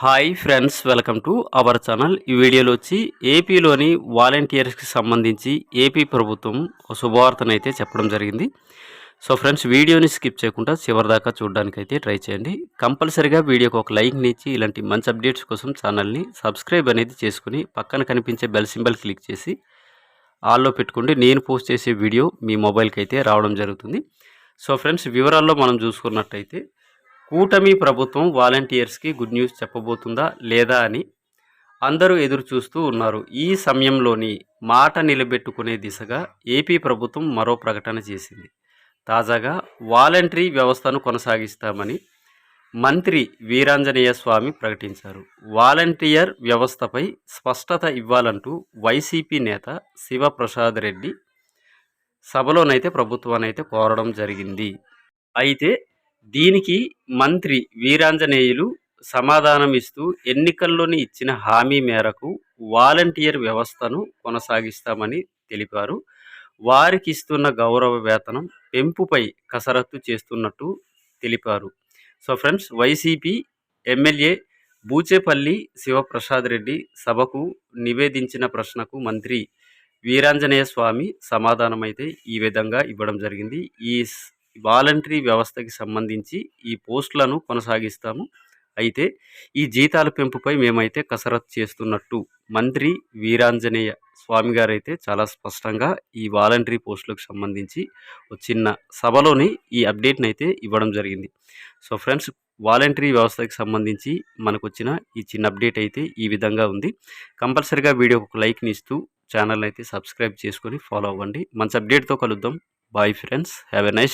Hi friends welcome to our channel ఈ వీడియోలో వచ్చి ఏపీలోని వాలంటీర్స్కి సంబంధించి ఏపీ ప్రభుత్వం ఒక శుభవార్తనైతే చెప్పడం జరిగింది. సో ఫ్రెండ్స్ వీడియోని స్కిప్ చేయకుండా చివరిదాకా చూడడానికైతే ట్రై చేయండి. కంపల్సరీగా వీడియోకి ఒక లైక్ని ఇచ్చి ఇలాంటి మంచి అప్డేట్స్ కోసం ఛానల్ని సబ్స్క్రైబ్ అనేది చేసుకుని పక్కన కనిపించే బెల్ సింబల్ క్లిక్ చేసి ఆల్లో పెట్టుకోండి. నేను పోస్ట్ చేసే వీడియో మీ మొబైల్కి అయితే రావడం జరుగుతుంది. సో ఫ్రెండ్స్ వివరాల్లో మనం చూసుకున్నట్టయితే కూటమి ప్రభుత్వం వాలంటీర్స్కి గుడ్ న్యూస్ చెప్పబోతుందా లేదా అని అందరూ ఎదురు చూస్తూ ఉన్నారు. ఈ సమయంలోని మాట నిలబెట్టుకునే దిశగా ఏపీ ప్రభుత్వం మరో ప్రకటన చేసింది. తాజాగా వాలంటరీ వ్యవస్థను కొనసాగిస్తామని మంత్రి వీరాంజనేయ స్వామి ప్రకటించారు. వాలంటీర్ వ్యవస్థపై స్పష్టత ఇవ్వాలంటూ వైసీపీ నేత శివప్రసాద్ రెడ్డి సభలోనైతే ప్రభుత్వానైతే కోరడం జరిగింది. అయితే దీనికి మంత్రి వీరాంజనేయులు సమాధానం ఇస్తూ ఎన్నికల్లోని ఇచ్చిన హామీ మేరకు వాలంటీర్ వ్యవస్థను కొనసాగిస్తామని తెలిపారు. వారికి ఇస్తున్న గౌరవ వేతనం పెంపుపై కసరత్తు చేస్తున్నట్టు తెలిపారు. So friends YCP MLA Buchepalli Sivaprasad Reddy సభకు నివేదించిన ప్రశ్నకు మంత్రి వీరాంజనేయ స్వామి సమాధానమైతే ఈ విధంగా ఇవ్వడం జరిగింది. ఈ వాలంటరీ వ్యవస్థకి సంబంధించి ఈ పోస్టులను కొనసాగిస్తాము. అయితే ఈ జీతాల పెంపుపై మేమైతే కసరత్తు చేస్తున్నట్టు మంత్రి వీరాంజనేయ స్వామి గారైతే చాలా స్పష్టంగా ఈ వాలంటరీ పోస్టులకు సంబంధించి ఒక చిన్న సభలోని ఈ అప్డేట్ని అయితే ఇవ్వడం జరిగింది. సో ఫ్రెండ్స్ వాలంటరీ వ్యవస్థకి సంబంధించి మనకు వచ్చిన ఈ చిన్న అప్డేట్ అయితే ఈ విధంగా ఉంది. కంపల్సరిగా వీడియోకి ఒక లైక్ని ఇస్తూ ఛానల్ అయితే సబ్స్క్రైబ్ చేసుకొని ఫాలో అవ్వండి. మంచి అప్డేట్తో కలుద్దాం. Bye friends. Have a nice